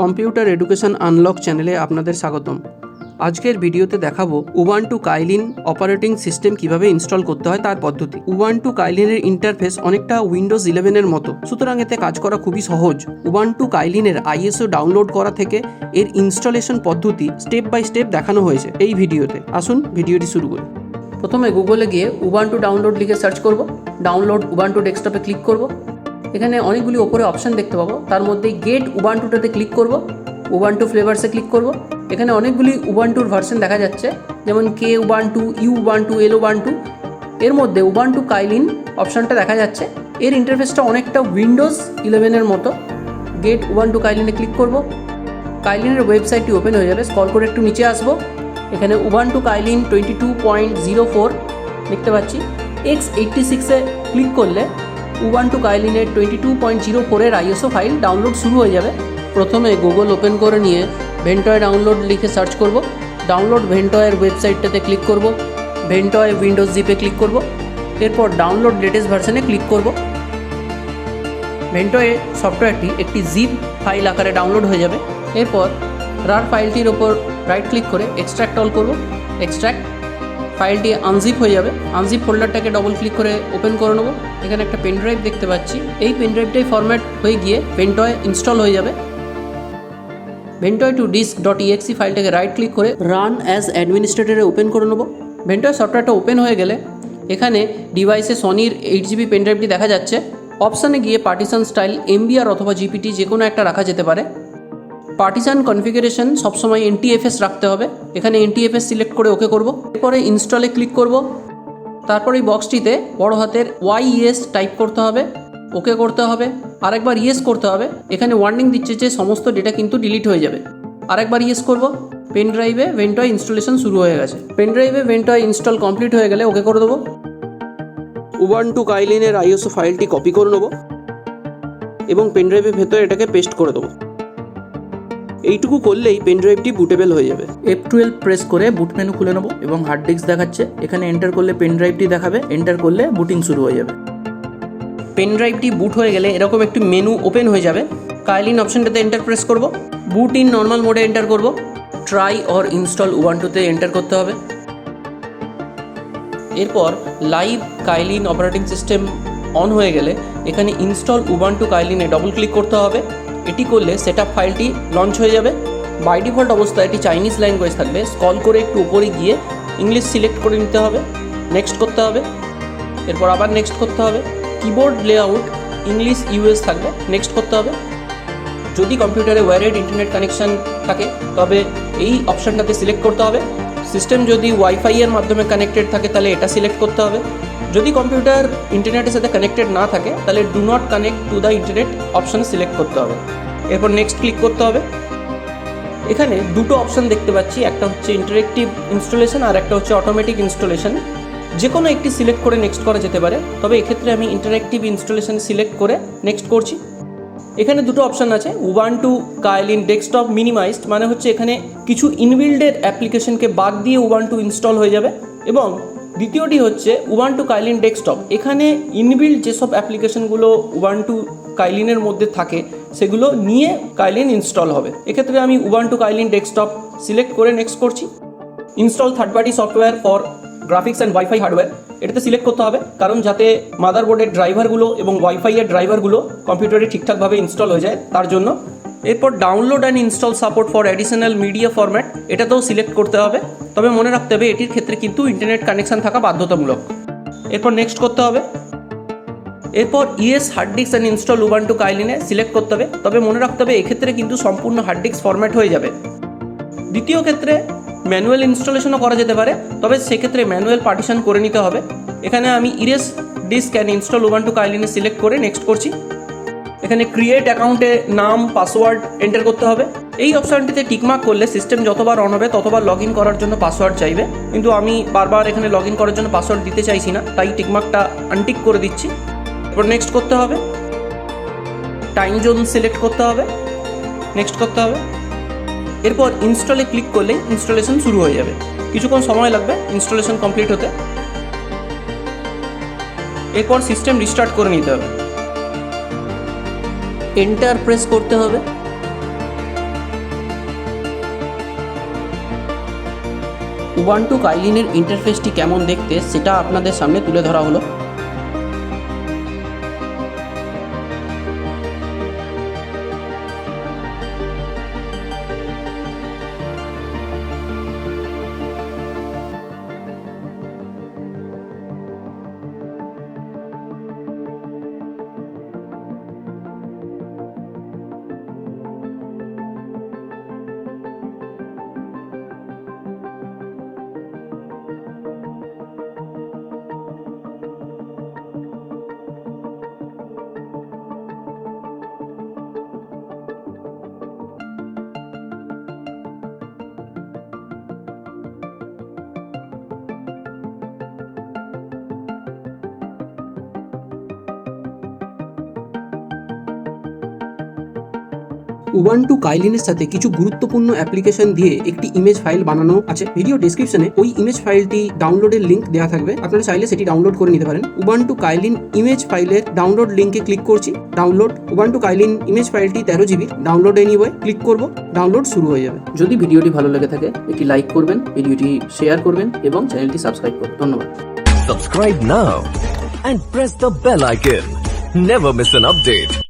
Computer education unlock চ্যানেলে আপনাদের স্বাগতম। আজকের ভিডিওতে দেখাবো উবান্টু কাইলিন অপারেটিং সিস্টেম কীভাবে ইনস্টল করতে হয় তার পদ্ধতি। উবান্টু কাইলিনের ইন্টারফেস অনেকটা উইন্ডোজ ইলেভেনের মতো। সুতরাং এতে কাজ করা খুবই সহজ। উবান্টু কাইলিনের আইএসও ডাউনলোড করা থেকে এর ইনস্টলেশন পদ্ধতি স্টেপ বাই স্টেপ দেখানো হয়েছে এই ভিডিওতে। আসুন ভিডিওটি শুরু করি। প্রথমে গুগলে গিয়ে উবান্টু ডাউনলোড লিখে সার্চ করব। ডাউনলোড উবান্টু ডেস্কটপে ক্লিক করব। এখানে অনেকগুলি ওপরে অপশান দেখতে পাবো। তার মধ্যে গেট উবান্টুটাতে ক্লিক করব। উবান্টু ফ্লেভার্সে ক্লিক করব। এখানে অনেকগুলি উবান্টুর ভার্সন দেখা যাচ্ছে। যেমন K Ubuntu U Ubuntu L Ubuntu এর মধ্যে উবান্টু কাইলিন অপশানটা দেখা যাচ্ছে। এর ইন্টারফেসটা অনেকটা উইন্ডোজ ইলেভেনের মতো। গেট উবান্টু কাইলিনে ক্লিক করব। কাইলিনের ওয়েবসাইটটি ওপেন হয়ে যাবে। স্কল করে একটু নিচে আসব। এখানে Ubuntu Kylin twenty two point zero four দেখতে পাচ্ছি। এক্স এইটটি সিক্সে ক্লিক করলে উবান্টু কাইলিনের টোয়েন্টি টু পয়েন্ট জিরো ফোরের আইএসও ফাইল ডাউনলোড শুরু হয়ে যাবে। প্রথমে গুগল ওপেন করে নিয়ে ভেন্টয় ডাউনলোড লিখে সার্চ করব। ডাউনলোড ভেন্টয়ের ওয়েবসাইটটাতে ক্লিক করব। ভেন্টয় উইন্ডোজ জিপে ক্লিক করব। এরপর ডাউনলোড লেটেস্ট ভার্সনে ক্লিক করব। ভেন্টয়ে সফটওয়্যারটি একটি জিপ ফাইল আকারে ডাউনলোড হয়ে যাবে। এরপর রার ফাইলটির ওপর রাইট ক্লিক করে এক্সট্র্যাক্ট অল করব। এক্সট্র্যাক্ট ফাইলটি আনজিপ হয়ে যাবে। আনজিপ ফোল্ডারটাকে ডবল ক্লিক করে ওপেন করে নেব। এখানে একটা পেন ড্রাইভ দেখতে পাচ্ছি। এই পেন ড্রাইভটাই ফরম্যাট হয়ে গিয়ে পেনটয় ইনস্টল হয়ে যাবে। Ventoy to disk dot EXE ফাইলটাকে right click করে রান অ্যাজ অ্যাডমিনিস্ট্রেটরে ওপেন করে নেব। ভেন্টয় সফটওয়্যারটা ওপেন হয়ে গেলে এখানে ডিভাইসে সনির এইট জিবি পেন ড্রাইভটি দেখা যাচ্ছে। অপশানে গিয়ে পার্টিশন স্টাইল এমবিআর অথবা জিপিটি যে কোনো একটা রাখা যেতে পারে। পার্টিশান কনফিগারেশন সবসময় এনটিএফএস রাখতে হবে। এখানে এনটিএফএস সিলেক্ট করে ওকে করব। এরপরে ইনস্টলে ক্লিক করব। তারপর এই বক্সটিতে বড় হাতের ওয়াই ওয়াইএস টাইপ করতে হবে। ওকে করতে হবে। আরেকবার ইয়েস করতে হবে। এখানে ওয়ার্নিং দিচ্ছে যে সমস্ত ডেটা কিন্তু ডিলিট হয়ে যাবে। আরেকবার ইয়েস করব। পেন ড্রাইভে ভেন্টয় ইনস্টলেশন শুরু হয়ে গেছে। পেন ড্রাইভে ভেন্টয় ইনস্টল কমপ্লিট হয়ে গেলে ওকে করে দেবো। উবান্টু কাইলিনের আইএসও ফাইলটি কপি করে নেব। এবং পেন ড্রাইভের ভেতরে এটাকে পেস্ট করে দেবো। এইটুকু করলেই পেন ড্রাইভটি বুটেবল হয়ে যাবে। এফ টুয়েলভ প্রেস করে বুট মেনু খুলে নেব এবং হার্ড ডিস্ক দেখাচ্ছে। এখানে এন্টার করলে পেন ড্রাইভটি দেখাবে এন্টার করলে বুটিং শুরু হয়ে যাবে। পেন ড্রাইভটি বুট হয়ে গেলে এরকম একটি মেনু ওপেন হয়ে যাবে। কাইলিন অপশনটাতে এন্টার প্রেস করব। বুট ইন নর্মাল মোডে এন্টার করব। ট্রাই অর ইনস্টল উবান্টুতে এন্টার করতে হবে। এরপর live Kylin operating system on হয়ে গেলে এখানে ইনস্টল উবান্টু কাইলিনে ডবল ক্লিক করতে হবে। এটি করলে সেট ফাইলটি লঞ্চ হয়ে যাবে। বাই ডিফল্ট অবস্থায় এটি চাইনিজ ল্যাঙ্গুয়েজ থাকবে। স্কল করে একটু উপরে গিয়ে ইংলিশ সিলেক্ট করে নিতে হবে। নেক্সট করতে হবে। এরপর আবার নেক্সট করতে হবে। কিবোর্ড লেআউট ইংলিশ ইউএস থাকবে। নেক্সট করতে হবে। যদি কম্পিউটারে ওয়ারেড ইন্টারনেট কানেকশান থাকে, তবে এই অপশানটাতে সিলেক্ট করতে হবে। সিস্টেম যদি ওয়াইফাইয়ের মাধ্যমে কানেক্টেড থাকে, তাহলে এটা সিলেক্ট করতে হবে। যদি কম্পিউটার ইন্টারনেটের সাথে কানেক্টেড না থাকে, তাহলে do not connect to the internet option select করতে হবে। এরপর নেক্সট ক্লিক করতে হবে। এখানে দুটো অপশান দেখতে পাচ্ছি, একটা হচ্ছে ইন্টারেক্টিভ ইনস্টলেশন আর একটা হচ্ছে অটোমেটিক ইনস্টলেশন যে কোনো একটি সিলেক্ট করে নেক্সট করা যেতে পারে, তবে এক্ষেত্রে আমি ইন্টারেক্টিভ ইনস্টলেশন সিলেক্ট করে নেক্সট করছি। এখানে দুটো অপশান আছে Ubuntu Kylin desktop minimized মানে হচ্ছে এখানে কিছু ইনবিল্ডের অ্যাপ্লিকেশনকে বাদ দিয়ে ওয়ান টু ইনস্টল হয়ে যাবে এবং দ্বিতীয়টি হচ্ছে ওয়ান টু কাইলিন ডেস্কটপ এখানে ইনবিল্ড যেসব অ্যাপ্লিকেশনগুলো টু কাইলিনের মধ্যে থাকে, সেগুলো নিয়ে কাইলিন ইনস্টল হবে। এক্ষেত্রে আমি Ubuntu Kylin desktop select করে নেক্সট করছি। Install third party software for graphics and WiFi hardware এটাতে সিলেক্ট করতে হবে, কারণ যাতে মাদারবোর্ডের ড্রাইভারগুলো এবং ওয়াইফাই এর ড্রাইভারগুলো কম্পিউটারে ঠিকঠাকভাবে ইনস্টল হয়ে যায়, তার জন্য। এরপর download and install support for additional media format এটাতেও সিলেক্ট করতে হবে। তবে মনে রাখতে হবে, এটির ক্ষেত্রে কিন্তু ইন্টারনেট কানেকশন থাকা বাধ্যতামূলক। এরপর নেক্সট করতে হবে। এরপর erase hard disk and install Ubuntu কাইলিনে select করতে হবে। তবে মনে রাখতে হবে, এক্ষেত্রে কিন্তু সম্পূর্ণ হার্ড ডিস্ক ফরম্যাট হয়ে যাবে। দ্বিতীয় ক্ষেত্রে ম্যানুয়াল ইনস্টলেশনও করা যেতে পারে, তবে সেক্ষেত্রে ম্যানুয়াল পার্টিশন করে নিতে হবে। এখানে আমি erase disk and install Ubuntu কাইলিনে select করে নেক্সট করছি। এখানে ক্রিয়েট অ্যাকাউন্টে নাম পাসওয়ার্ড এন্টার করতে হবে। এই অপশানটিতে টিকমার্ক করলে সিস্টেম যতবার অন হবে, ততবার লগ ইন করার জন্য পাসওয়ার্ড চাইবে। কিন্তু আমি বারবার এখানে লগ ইন করার জন্য পাসওয়ার্ড দিতে চাইছি না, তাই টিকমার্কটা আনটিক করে দিচ্ছি। এরপর নেক্সট করতে হবে। টাইম জোন সিলেক্ট করতে হবে। নেক্সট করতে হবে। এরপর ইনস্টলে ক্লিক করলেই ইনস্টলেশন শুরু হয়ে যাবে। কিছুক্ষণ সময় লাগবে ইনস্টলেশন কমপ্লিট হতে। এরপর সিস্টেম রিস্টার্ট করে নিতে হবে। এন্টার প্রেস করতে হবে। উবান্টু কাইলিনের ইন্টারফেসটি কেমন দেখতে, সেটা আপনাদের সামনে তুলে ধরা হলো। উবান্টু কাইলিনের সাথে কিছু গুরুত্বপূর্ণ অ্যাপ্লিকেশন দিয়ে একটি ইমেজ ফাইল বানানো আছে। ভিডিও ডেসক্রিপশনে ওই ইমেজ ফাইলটি ডাউনলোডের লিঙ্ক দেওয়া থাকবে। আপনারা চাইলে সেটি ডাউনলোড করে নিতে পারেন। উবান্টু কাইলিন ইমেজ ফাইলের ডাউনলোড লিঙ্কে ক্লিক করছি। ডাউনলোড উবান্টু কাইলিন ইমেজ ফাইলটি তেরো জিবি ডাউনলোড এনিওয়ে ক্লিক করব। ডাউনলোড শুরু হয়ে যাবে। যদি ভিডিওটি ভালো লেগে থাকে একটি লাইক করবেন ভিডিওটি শেয়ার করবেন এবং চ্যানেলটি সাবস্ক্রাইব করবেন। ধন্যবাদ। Subscribe now and press the bell icon. Never miss an update.